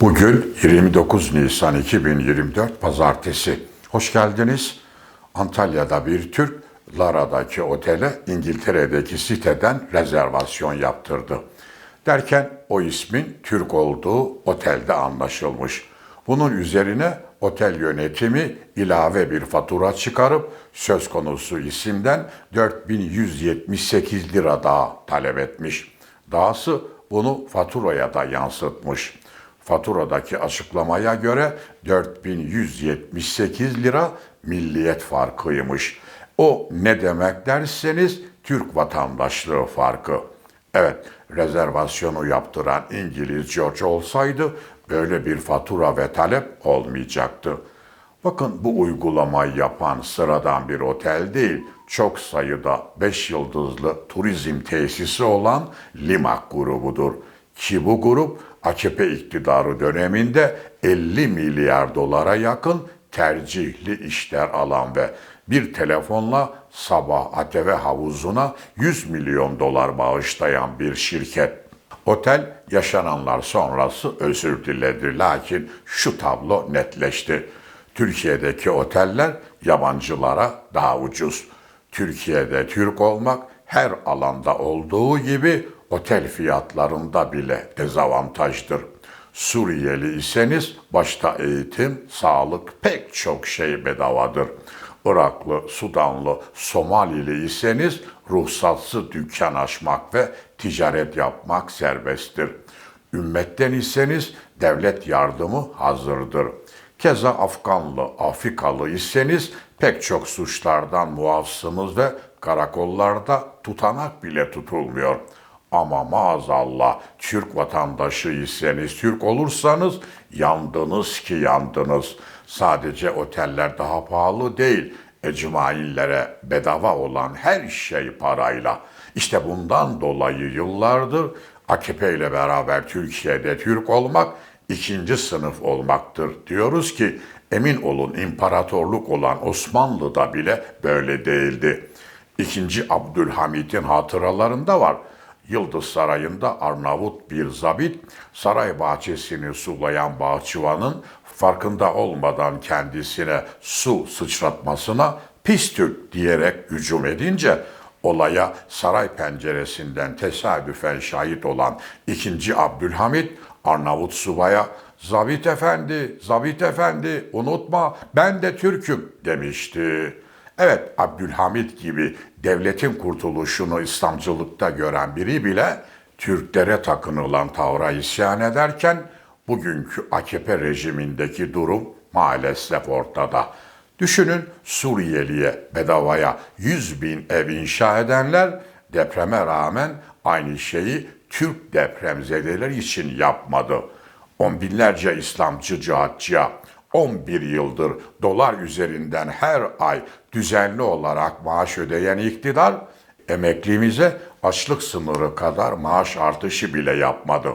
Bugün 29 Nisan 2024 Pazartesi. Hoş geldiniz. Antalya'da bir Türk Lara'daki otele İngiltere'deki siteden rezervasyon yaptırdı. Derken o ismin Türk olduğu otelde anlaşılmış. Bunun üzerine otel yönetimi ilave bir fatura çıkarıp söz konusu isimden 4178 lira daha talep etmiş. Dahası bunu faturaya da yansıtmış. Faturadaki açıklamaya göre 4178 lira milliyet farkıymış. O ne demek derseniz Türk vatandaşlığı farkı. Evet, rezervasyonu yaptıran İngiliz George olsaydı böyle bir fatura ve talep olmayacaktı. Bakın bu uygulamayı yapan sıradan bir otel değil, çok sayıda 5 yıldızlı turizm tesisi olan Limak grubudur. Ki bu grup AKP iktidarı döneminde 50 milyar dolara yakın tercihli işler alan ve bir telefonla sabah ATV havuzuna 100 milyon dolar bağışlayan bir şirket. Otel yaşananlar sonrası özür diledi lakin şu tablo netleşti. Türkiye'deki oteller yabancılara daha ucuz. Türkiye'de Türk olmak her alanda olduğu gibi otel fiyatlarında bile dezavantajdır. Suriyeli iseniz başta eğitim, sağlık pek çok şey bedavadır. Iraklı, Sudanlı, Somalili iseniz ruhsatsız dükkan açmak ve ticaret yapmak serbesttir. Ümmetten iseniz devlet yardımı hazırdır. Keza Afganlı, Afrikalı iseniz pek çok suçlardan muafsınız ve karakollarda tutanak bile tutulmuyor. Ama maazallah Türk vatandaşı iseniz, Türk olursanız yandınız ki yandınız. Sadece oteller daha pahalı değil, ecmaillere bedava olan her şey parayla. İşte bundan dolayı yıllardır AKP ile beraber Türkiye'de Türk olmak ikinci sınıf olmaktır. Diyoruz ki emin olun imparatorluk olan Osmanlı'da bile böyle değildi. İkinci Abdülhamit'in hatıralarında var. Yıldız Sarayı'nda Arnavut bir zabit saray bahçesini sulayan bahçıvanın farkında olmadan kendisine su sıçratmasına pis Türk diyerek hücum edince olaya saray penceresinden tesadüfen şahit olan 2. Abdülhamit Arnavut subaya Zabit efendi, Zabit efendi unutma ben de Türk'üm demişti. Evet Abdülhamit gibi devletin kurtuluşunu İslamcılıkta gören biri bile Türklere takınılan tavra isyan ederken bugünkü AKP rejimindeki durum maalesef ortada. Düşünün Suriyeliye bedavaya 100 bin ev inşa edenler depreme rağmen aynı şeyi Türk depremzedeler için yapmadı. On binlerce İslamcı cihatçıya 11 yıldır dolar üzerinden her ay düzenli olarak maaş ödeyen iktidar emeklimize açlık sınırı kadar maaş artışı bile yapmadı.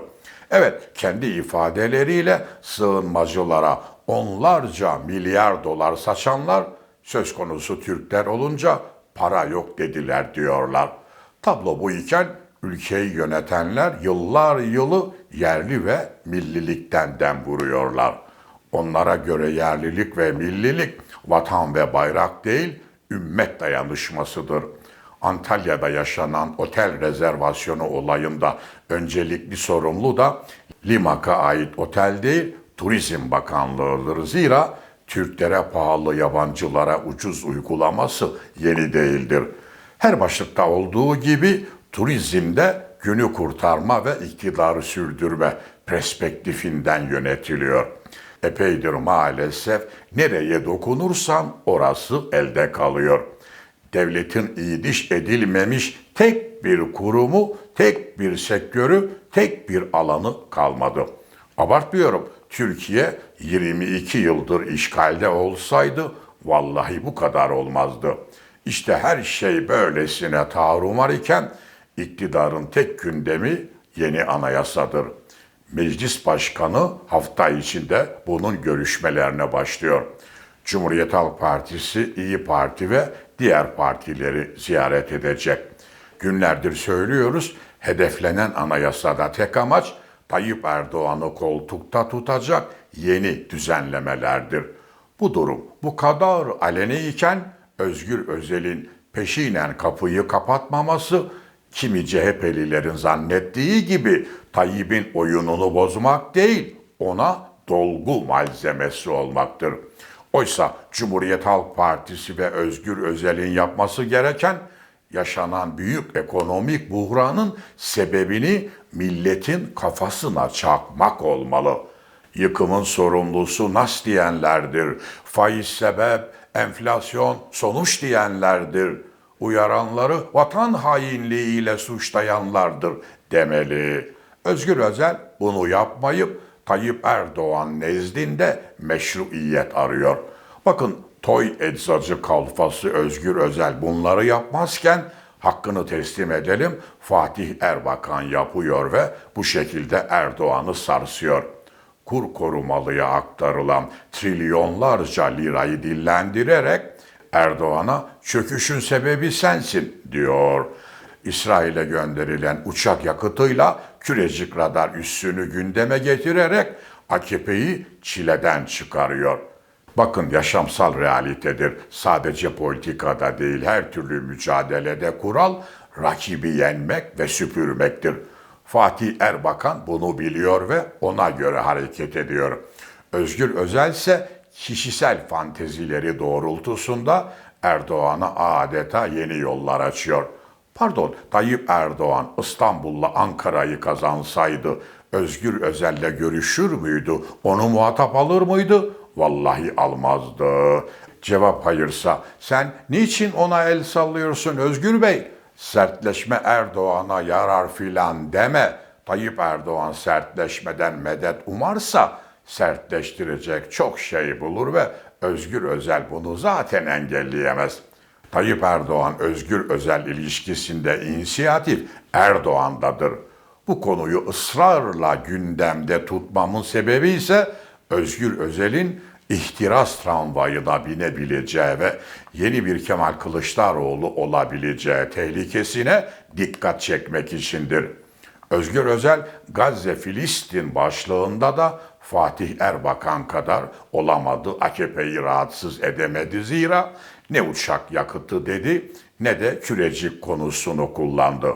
Evet, kendi ifadeleriyle sığınmacılara onlarca milyar dolar saçanlar söz konusu Türkler olunca para yok dediler diyorlar. Tablo bu iken ülkeyi yönetenler yıllar yılı yerli ve millilikten dem vuruyorlar. Onlara göre yerlilik ve millilik vatan ve bayrak değil, ümmet dayanışmasıdır. Antalya'da yaşanan otel rezervasyonu olayında öncelikli sorumlu da Limak'a ait otel değil, Turizm Bakanlığı'dır. Zira Türklere pahalı, yabancılara ucuz uygulaması yeni değildir. Her başlıkta olduğu gibi turizmde günü kurtarma ve iktidarı sürdürme perspektifinden yönetiliyor. Epeydir maalesef nereye dokunursan orası elde kalıyor. Devletin iyi diş edilmemiş tek bir kurumu, tek bir sektörü, tek bir alanı kalmadı. Abartmıyorum. Türkiye 22 yıldır işgalde olsaydı vallahi bu kadar olmazdı. İşte her şey böylesine tarumar iken iktidarın tek gündemi yeni anayasadır. Meclis Başkanı hafta içinde bunun görüşmelerine başlıyor. Cumhuriyet Halk Partisi, İyi Parti ve diğer partileri ziyaret edecek. Günlerdir söylüyoruz, hedeflenen anayasada tek amaç Tayyip Erdoğan'ı koltukta tutacak yeni düzenlemelerdir. Bu durum bu kadar aleni iken Özgür Özel'in peşinen kapıyı kapatmaması kimi CHP'lilerin zannettiği gibi Tayyip'in oyununu bozmak değil, ona dolgu malzemesi olmaktır. Oysa Cumhuriyet Halk Partisi ve Özgür Özel'in yapması gereken yaşanan büyük ekonomik buhranın sebebini milletin kafasına çakmak olmalı. Yıkımın sorumlusu nas diyenlerdir. Faiz sebep, enflasyon sonuç diyenlerdir. Uyaranları vatan hainliğiyle suçlayanlardır demeli. Özgür Özel bunu yapmayıp Tayyip Erdoğan nezdinde meşruiyet arıyor. Bakın toy eczacı kalfası Özgür Özel bunları yapmazken hakkını teslim edelim Fatih Erbakan yapıyor ve bu şekilde Erdoğan'ı sarsıyor. Kur korumalıya aktarılan trilyonlarca lirayı dillendirerek Erdoğan'a çöküşün sebebi sensin diyor. İsrail'e gönderilen uçak yakıtıyla kürecik radar üssünü gündeme getirerek AKP'yi çileden çıkarıyor. Bakın yaşamsal realitedir. Sadece politikada değil her türlü mücadelede kural rakibi yenmek ve süpürmektir. Fatih Erbakan bunu biliyor ve ona göre hareket ediyor. Özgür Özel ise kişisel fantezileri doğrultusunda Erdoğan'a adeta yeni yollar açıyor. Pardon, Tayyip Erdoğan İstanbul'la Ankara'yı kazansaydı Özgür Özel'le görüşür müydü? Onu muhatap alır mıydı? Vallahi almazdı. Cevap hayırsa sen niçin ona el sallıyorsun Özgür Bey? Sertleşme Erdoğan'a yarar filan deme. Tayyip Erdoğan sertleşmeden medet umarsa sertleştirecek çok şey bulur ve Özgür Özel bunu zaten engelleyemez. Tayyip Erdoğan Özgür Özel ilişkisinde inisiyatif Erdoğan'dadır. Bu konuyu ısrarla gündemde tutmamın sebebi ise Özgür Özel'in ihtiras tramvayına binebileceği ve yeni bir Kemal Kılıçdaroğlu olabileceği tehlikesine dikkat çekmek içindir. Özgür Özel Gazze Filistin başlığında da Fatih Erbakan kadar olamadı. AKP'yi rahatsız edemedi zira ne uçak yakıtı dedi ne de kürecik konusunu kullandı.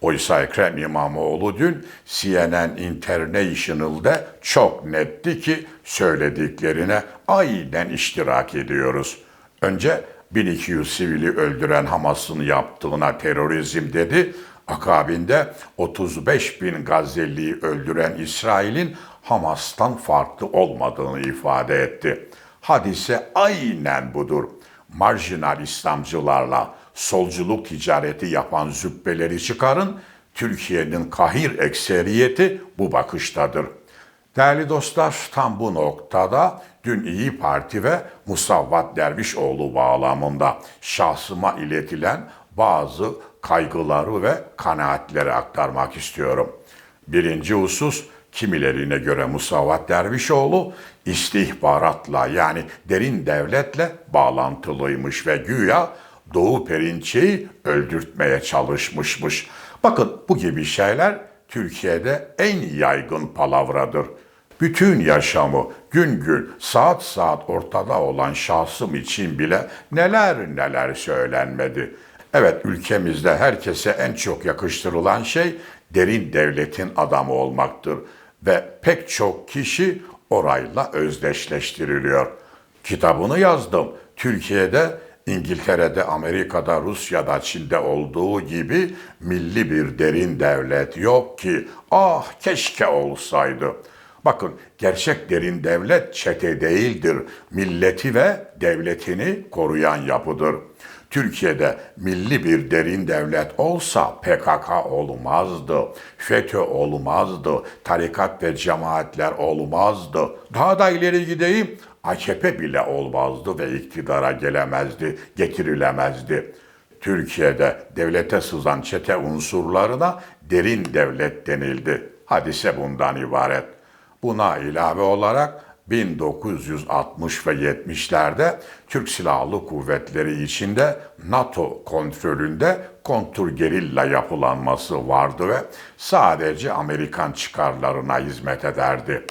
Oysa Ekrem İmamoğlu dün CNN International'de çok netti ki söylediklerine aynen iştirak ediyoruz. Önce 1200 sivili öldüren Hamas'ın yaptığına terörizm dedi. Akabinde 35 bin Gazze'liyi öldüren İsrail'in Hamas'tan farklı olmadığını ifade etti. Hadise aynen budur. Marjinal İslamcılarla solculuk ticareti yapan zübbeleri çıkarın, Türkiye'nin kahir ekseriyeti bu bakıştadır. Değerli dostlar tam bu noktada dün İyi Parti ve Musavvat Dervişoğlu bağlamında şahsıma iletilen bazı kaygıları ve kanaatleri aktarmak istiyorum. Birinci husus kimilerine göre Musavat Dervişoğlu istihbaratla yani derin devletle bağlantılıymış ve güya Doğu Perinçe'yi öldürtmeye çalışmışmış. Bakın bu gibi şeyler Türkiye'de en yaygın palavradır. Bütün yaşamı gün gün saat saat ortada olan şahsım için bile neler neler söylenmedi. Evet ülkemizde herkese en çok yakıştırılan şey derin devletin adamı olmaktır ve pek çok kişi orayla özdeşleştiriliyor. Kitabını yazdım. Türkiye'de İngiltere'de, Amerika'da, Rusya'da, Çin'de olduğu gibi milli bir derin devlet yok ki. Ah keşke olsaydı. Bakın gerçek derin devlet çete değildir. Milleti ve devletini koruyan yapıdır. Türkiye'de milli bir derin devlet olsa PKK olmazdı, FETÖ olmazdı, tarikat ve cemaatler olmazdı. Daha da ileri gideyim, AKP bile olmazdı ve iktidara gelemezdi, getirilemezdi. Türkiye'de devlete sızan çete unsurlarına derin devlet denildi. Hadise bundan ibaret. Buna ilave olarak 1960 ve 70'lerde Türk Silahlı Kuvvetleri içinde NATO kontrolünde kontrgerilla yapılanması vardı ve sadece Amerikan çıkarlarına hizmet ederdi.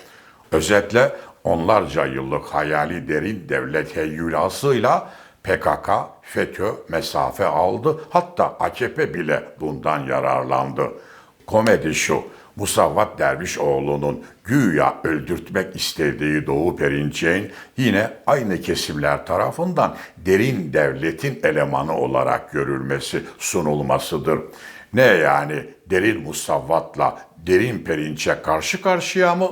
Özetle onlarca yıllık hayali derin devlet heyyulasıyla PKK, FETÖ mesafe aldı. Hatta AKP bile bundan yararlandı. Komedi şu, Musavvat Dervişoğlu'nun güya öldürtmek istediği Doğu Perinçek'in yine aynı kesimler tarafından derin devletin elemanı olarak görülmesi, sunulmasıdır. Ne yani derin Musavvat'la derin Perinçek karşı karşıya mı?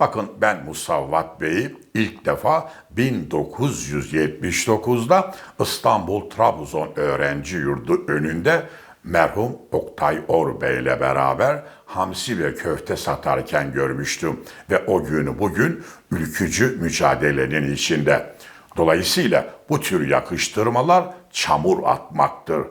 Bakın ben Musavvat Bey'i ilk defa 1979'da İstanbul Trabzon Öğrenci Yurdu önünde merhum Oktay Orbey ile beraber hamsi ve köfte satarken görmüştüm ve o günü bugün ülkücü mücadelenin içinde. Dolayısıyla bu tür yakıştırmalar çamur atmaktır.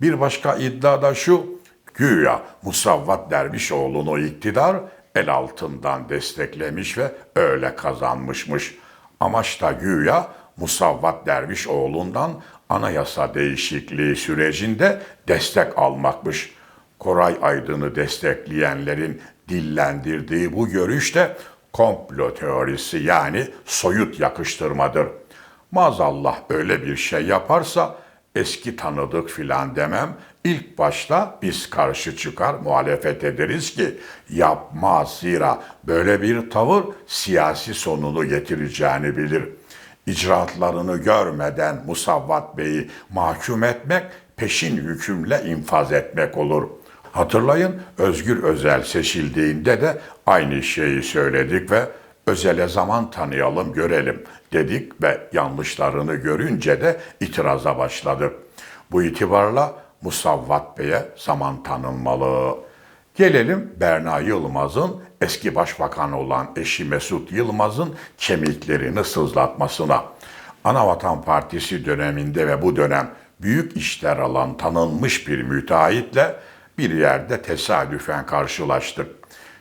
Bir başka iddia da şu, güya Musavvat Dervişoğlu'nu iktidar el altından desteklemiş ve öyle kazanmışmış. Amaç da güya Musavvat Dervişoğlu'ndan anayasa değişikliği sürecinde destek almakmış. Koray Aydın'ı destekleyenlerin dillendirdiği bu görüş de komplo teorisi yani soyut yakıştırmadır. Maazallah öyle bir şey yaparsa eski tanıdık filan demem. İlk başta biz karşı çıkar muhalefet ederiz ki yapmaz zira böyle bir tavır siyasi sonunu getireceğini bilir. İcraatlarını görmeden Musavvat Bey'i mahkum etmek peşin hükümle infaz etmek olur. Hatırlayın Özgür Özel seçildiğinde de aynı şeyi söyledik ve Özel'e zaman tanıyalım görelim dedik ve yanlışlarını görünce de itiraza başladık. Bu itibarla Musavvat Bey'e zaman tanınmalı. Gelelim Berna Yılmaz'ın eski başbakan olan eşi Mesut Yılmaz'ın kemiklerini sızlatmasına. Anavatan Partisi döneminde ve bu dönem büyük işler alan tanınmış bir müteahhitle bir yerde tesadüfen karşılaştık.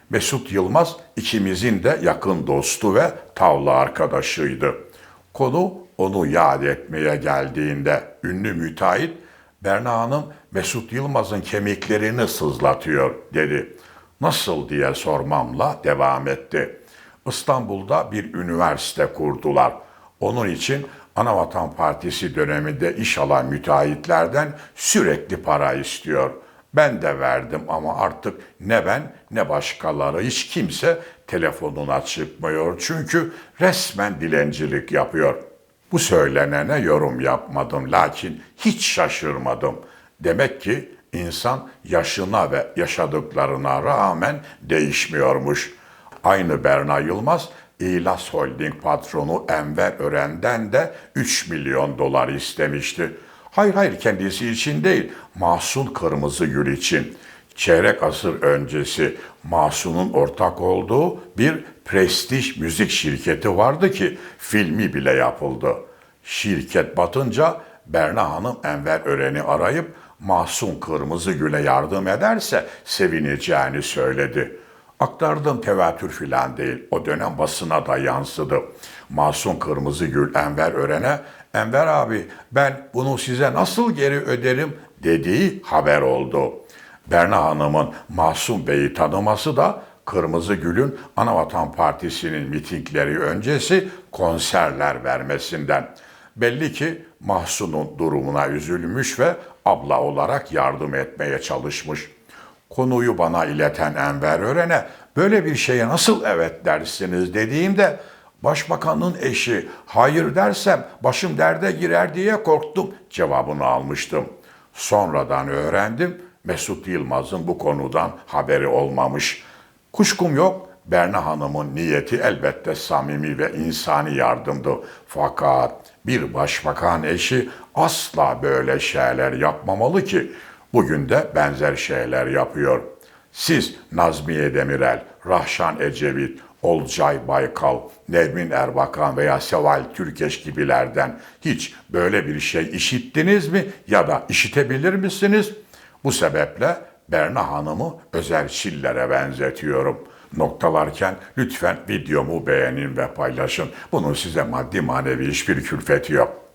Mesut Yılmaz ikimizin de yakın dostu ve tavla arkadaşıydı. Konu onu yad etmeye geldiğinde ünlü müteahhit Berna Hanım Mesut Yılmaz'ın kemiklerini sızlatıyor dedi. Nasıl diye sormamla devam etti. İstanbul'da bir üniversite kurdular. Onun için Anavatan Partisi döneminde iş alan müteahhitlerden sürekli para istiyor. Ben de verdim ama artık ne ben ne başkaları hiç kimse telefonuna çıkmıyor. Çünkü resmen dilencilik yapıyor. Bu söylenene yorum yapmadım lakin hiç şaşırmadım. Demek ki insan yaşına ve yaşadıklarına rağmen değişmiyormuş. Aynı Berna Yılmaz İlas Holding patronu Enver Ören'den de 3 milyon dolar istemişti. Hayır hayır kendisi için değil, Mahsun Kırmızıgül için. Çeyrek asır öncesi Mahsun'un ortak olduğu bir prestij müzik şirketi vardı ki filmi bile yapıldı. Şirket batınca Berna Hanım Enver Ören'i arayıp Mahsun Kırmızıgül'e yardım ederse sevineceğini söyledi. Aktardığım tevatür filan değil. O dönem basına da yansıdı. Masum Kırmızıgül Enver Ören'e Enver abi ben bunu size nasıl geri öderim dediği haber oldu. Berna Hanım'ın Masum Bey'i tanıması da Kırmızı Gül'ün Anavatan Partisi'nin mitingleri öncesi konserler vermesinden. Belli ki Mahsun'un durumuna üzülmüş ve abla olarak yardım etmeye çalışmış. Konuyu bana ileten Enver Ören'e böyle bir şeye nasıl evet dersiniz dediğimde başbakanın eşi hayır dersem başım derde girer diye korktum cevabını almıştım. Sonradan öğrendim Mesut Yılmaz'ın bu konudan haberi olmamış. Kuşkum yok Berna Hanım'ın niyeti elbette samimi ve insani yardımdı. Fakat bir başbakan eşi asla böyle şeyler yapmamalı ki bugün de benzer şeyler yapıyor. Siz Nazmiye Demirel, Rahşan Ecevit, Olcay Baykal, Nevmin Erbakan veya Seval Türkeş gibilerden hiç böyle bir şey işittiniz mi ya da işitebilir misiniz? Bu sebeple Berna Hanım'ı özel Schiller'e benzetiyorum. Noktalarken lütfen videomu beğenin ve paylaşın. Bunun size maddi manevi hiçbir külfeti yok.